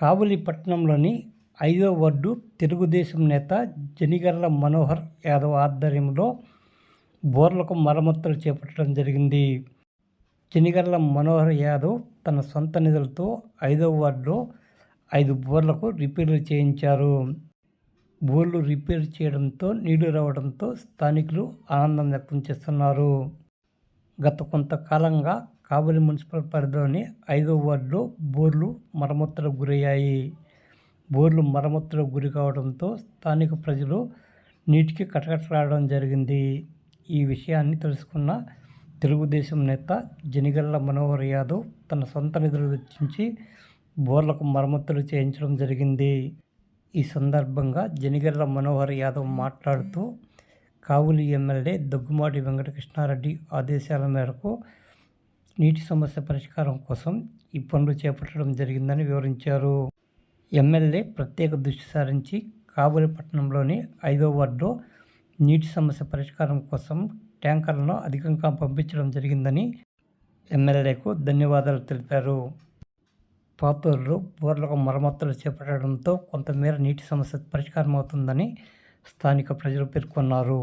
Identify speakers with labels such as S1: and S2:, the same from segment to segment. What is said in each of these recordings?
S1: కావలి ఐదో వార్డు తెలుగుదేశం నేత జనిగర్ల మనోహర్ యాదవ్ ఆధ్వర్యంలో బోర్లకు మరమ్మతులు చేపట్టడం జరిగింది. జనిగర్ల మనోహర్ యాదవ్ తన సొంత నిధులతో ఐదో వార్డులో ఐదు బోర్లకు రిపేర్లు చేయించారు. బోర్లు రిపేర్ చేయడంతో నీళ్ళు రావడంతో స్థానికులు ఆనందం వ్యక్తం చేస్తున్నారు. గత కొంతకాలంగా కావలి మున్సిపల్ పరిధిలోని ఐదో వార్డులో బోర్లు మరమ్మతులకు గురయ్యాయి. బోర్లు మరమ్మతులకు గురి కావడంతో స్థానిక ప్రజలు నీటికి కటకటలాడడం జరిగింది. ఈ విషయాన్ని తెలుసుకున్న తెలుగుదేశం నేత జనిగల్ల మనోహర్ యాదవ్ తన సొంత నిధులు వెచ్చించి బోర్లకు మరమ్మతులు చేయించడం జరిగింది. ఈ సందర్భంగా జనిగల్ల మనోహర్ యాదవ్ మాట్లాడుతూ కావులి ఎమ్మెల్యే దగ్గుమాటి వెంకటకృష్ణారెడ్డి ఆదేశాల మేరకు నీటి సమస్య పరిష్కారం కోసం ఈ పనులు చేపట్టడం జరిగిందని వివరించారు. ఎమ్మెల్యే ప్రత్యేక దృష్టి సారించి కాబూలి పట్టణంలోని ఐదో వార్డులో నీటి సమస్య పరిష్కారం కోసం ట్యాంకర్లను అధికంగా పంపించడం జరిగిందని ఎమ్మెల్యేకు ధన్యవాదాలు తెలిపారు. పాతూరులో బోర్లకు మరమ్మతులు చేపట్టడంతో కొంతమేర నీటి సమస్య పరిష్కారం అవుతుందని స్థానిక ప్రజలు పేర్కొన్నారు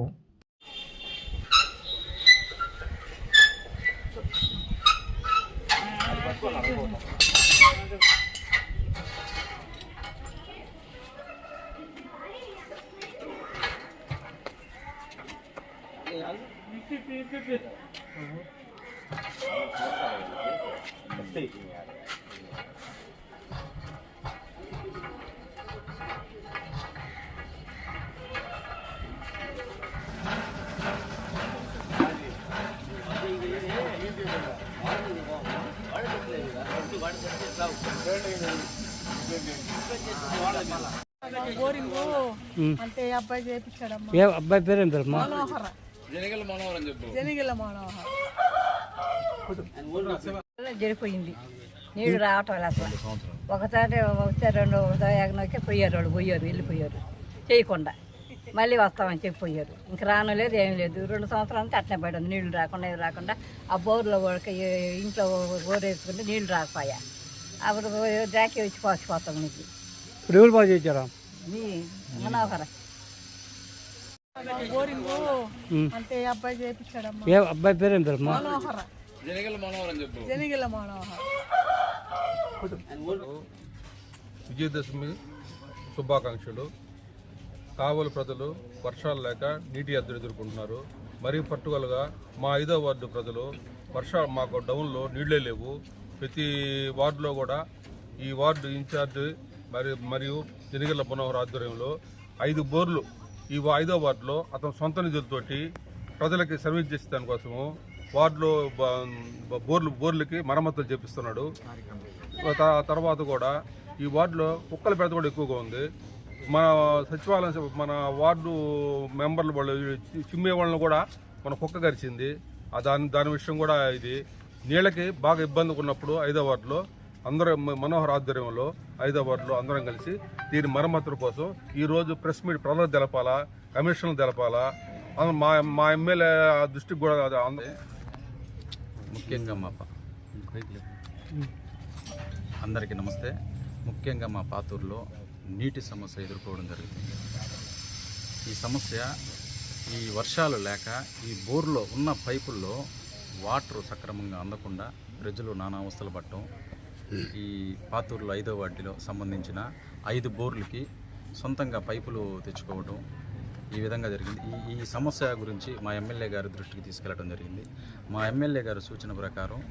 S2: బోరింగ్ అంటే ఈ అబ్బాయి చేపించాడమ్మా
S1: ఏ అబ్బాయి పేరేం పేరమ్మా
S2: మనోహర
S3: జనగల మనోహరం చెప్పు.
S2: జనిగిల మనోహర.
S4: జరిపోయింది. నీళ్ళు రావటం లేదు అసలు. ఒకసారి వస్తే రెండు ఒకసారి పోయారు వాళ్ళు పోయారు వెళ్ళిపోయారు చేయకుండా. మళ్ళీ వస్తామని చెప్పి పోయారు ఇంక రాను లేదు ఏం లేదు. రెండు సంవత్సరాల నుంచి అట్నే పడింది. నీళ్ళు రాకుండా ఏం రాకుండా. ఆ బోర్లో వాళ్ళకి ఇంట్లో బోర్ వేసుకుంటే నీళ్ళు రాకపోయా. అప్పుడు జాకీ వచ్చి పోసిపోతాం నీకు.
S1: ఇప్పుడు ఎవరు బాగా
S4: మనోహర.
S2: అంటే అబ్బాయి
S1: ఏ అబ్బాయి పేరేం పేరమ్మా
S2: మనోహర.
S3: జనగల మనోహరం చెప్పు.
S2: జనిగిల మనోహర.
S5: విజయదశమి శుభాకాంక్షలు. కావలి ప్రజలు వర్షాలు లేక నీటి ఎద్దడి ఎదుర్కొంటున్నారు. మరీ పట్టుదలగా మా ఐదో వార్డు ప్రజలు వర్ష మాకు డౌన్లో నీళ్ళే లేవు. ప్రతి వార్డులో కూడా ఈ వార్డు ఇన్ఛార్జ్ మరి మరియు జనిగల మనోహర్ ఆధ్వర్యంలో ఐదు బోర్లు ఈ ఐదో వార్డులో అతని సొంత నిధులతోటి ప్రజలకి సర్వీస్ చేసే దానికోసము వార్డులో బోర్లు బోర్లకి మరమ్మతులు చేపిస్తున్నాడు. త- తర్వాత కూడా ఈ వార్డులో కుక్కల పెద్ద కూడా ఎక్కువగా ఉంది. మన సచివాలయం మన వార్డు మెంబర్లు వాళ్ళు చిమ్మే వాళ్ళని కూడా మన కుక్క గరిచింది దాని దాని విషయం కూడా ఇది. నీళ్ళకి బాగా ఇబ్బంది ఉన్నప్పుడు ఐదో వార్డులో అందరూ మనోహర్ ఆధ్వర్యంలో హైదరాబాద్లో అందరం కలిసి దీని మరమ్మతుల కోసం ఈరోజు ప్రెస్ మీట్ ప్రజలకు తెలపాలా కమిషన్లు తెలపాలా మా మా ఎమ్మెల్యే దృష్టికి కూడా
S6: ముఖ్యంగా మా అందరికీ నమస్తే. ముఖ్యంగా మా పాతూరులో నీటి సమస్య ఎదుర్కోవడం జరుగుతుంది ఈ సమస్య ఈ వర్షాలు లేక ఈ బోర్లో ఉన్న పైపుల్లో వాటర్ సక్రమంగా అందకుండా ప్రజలు నానా అవస్థలు పట్టడం ఈ పాతూరులో ఐదో వార్డులో సంబంధించిన ఐదు బోర్లకి సొంతంగా పైపులు తెచ్చుకోవడం ఈ విధంగా జరిగింది. ఈ ఈ సమస్య గురించి మా ఎమ్మెల్యే గారి దృష్టికి తీసుకెళ్ళడం జరిగింది. మా ఎమ్మెల్యే గారి సూచన ప్రకారం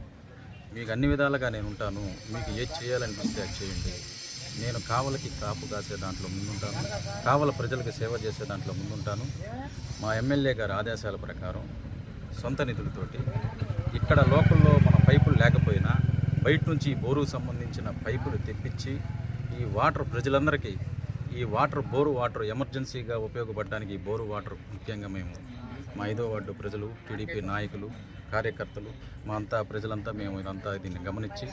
S6: మీకు అన్ని విధాలుగా నేను ఉంటాను మీకు ఏది చేయాలనిపిస్తే అది చేయండి. నేను కావలకి కాపు కాసే దాంట్లో ముందుంటాను కావల ప్రజలకు సేవ చేసే దాంట్లో ముందుంటాను. మా ఎమ్మెల్యే గారి ఆదేశాల ప్రకారం సొంత నిధులతోటి ఇక్కడ లోకల్లో మన పైపులు లేకపోయినా బయట నుంచి బోరుకు సంబంధించిన పైపులు తెప్పించి ఈ వాటర్ ప్రజలందరికీ ఈ వాటర్ బోరు వాటర్ ఎమర్జెన్సీగా ఉపయోగపడడానికి ఈ బోరు వాటర్ ముఖ్యంగా మేము మా ఐదో వార్డు ప్రజలు టీడీపీ నాయకులు కార్యకర్తలు మా అంతా ప్రజలంతా మేము ఇదంతా దీన్ని గమనించి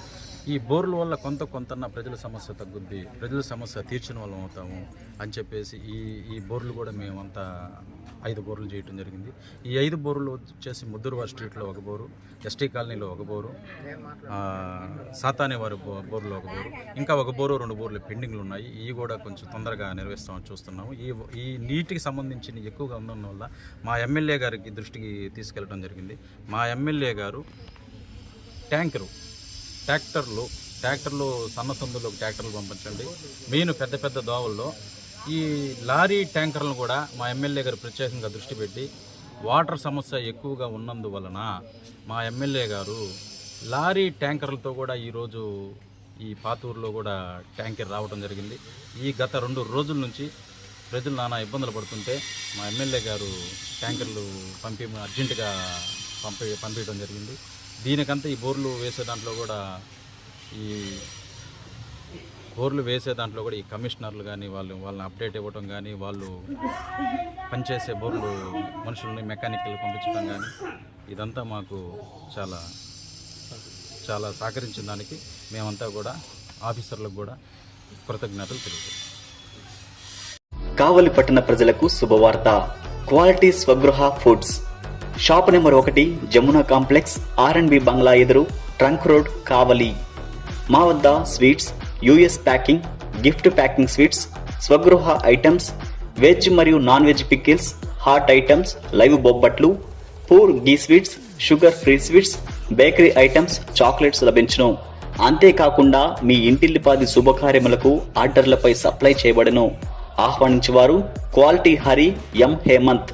S6: ఈ బోర్ల వల్ల కొంత కొంత ప్రజల సమస్య తగ్గుద్ది ప్రజల సమస్య తీర్చిన వాళ్ళం అవుతాము అని చెప్పేసి ఈ ఈ బోర్లు కూడా మేమంతా ఐదు బోర్లు చేయటం జరిగింది. ఈ ఐదు బోర్లు వచ్చేసి ముద్దురువారి స్ట్రీట్లో ఒక బోరు ఎస్టీ కాలనీలో ఒక బోరు సాతానేవారి సాతానే వారి బో బోర్లో ఒక బోరు ఇంకా ఒక బోరు రెండు బోర్లు పెండింగ్లు ఉన్నాయి. ఇవి కూడా కొంచెం తొందరగా నిర్వహిస్తామని చూస్తున్నాము. ఈ ఈ నీటికి సంబంధించిన ఎక్కువగా ఉండడం వల్ల మా ఎమ్మెల్యే గారికి దృష్టికి తీసుకెళ్ళడం జరిగింది. మా మా ఎమ్మెల్యే గారు ట్యాంకరు ట్రాక్టర్లు ట్రాక్టర్లు సన్న సందులో ట్రాక్టర్లు పంపించండి. మెయిన్ పెద్ద పెద్ద దోవల్లో ఈ లారీ ట్యాంకర్లను కూడా మా ఎమ్మెల్యే గారు ప్రత్యేకంగా దృష్టి పెట్టి వాటర్ సమస్య ఎక్కువగా ఉన్నందువలన మా ఎమ్మెల్యే గారు లారీ ట్యాంకర్లతో కూడా ఈరోజు ఈ పాతూరులో కూడా ట్యాంకర్ రావడం జరిగింది. ఈ గత రెండు రోజుల నుంచి ప్రజలు నానా ఇబ్బందులు పడుతుంటే మా ఎమ్మెల్యే గారు ట్యాంకర్లు పంపి అర్జెంటుగా పంపి పంపించడం జరిగింది. దీనికంతా ఈ బోర్లు వేసే దాంట్లో కూడా ఈ బోర్లు వేసే దాంట్లో కూడా ఈ కమిషనర్లు కానీ వాళ్ళు వాళ్ళని అప్డేట్ ఇవ్వటం కానీ వాళ్ళు పనిచేసే బోర్లు మనుషుల్ని మెకానికల్ పంపించడం కానీ ఇదంతా మాకు చాలా చాలా సహకరించిన దానికి మేమంతా కూడా ఆఫీసర్లకు కూడా కృతజ్ఞతలు తెలియజేస్తాం
S7: కావలి పట్టణ ప్రజలకు శుభవార్త. Quality Swagruha foods. Shop number ఒకటి Jamuna complex R and B బంగ్లా ఎదురు ట్రంక్ రోడ్ కావలి. మా వద్ద sweets US packing gift packing sweets Swagruha items veg మరియు non veg pickles hot items live బొబ్బట్లు pure ghee sweets sugar free sweets bakery items chocolates లభించును. అంతేకాకుండా మీ ఇంటిల్లిపాది శుభకార్యములకు ఆర్డర్లపై సప్లై చేయబడను. ఆహ్వానించేవారు క్వాలిటీ హరి ఎం హేమంత్.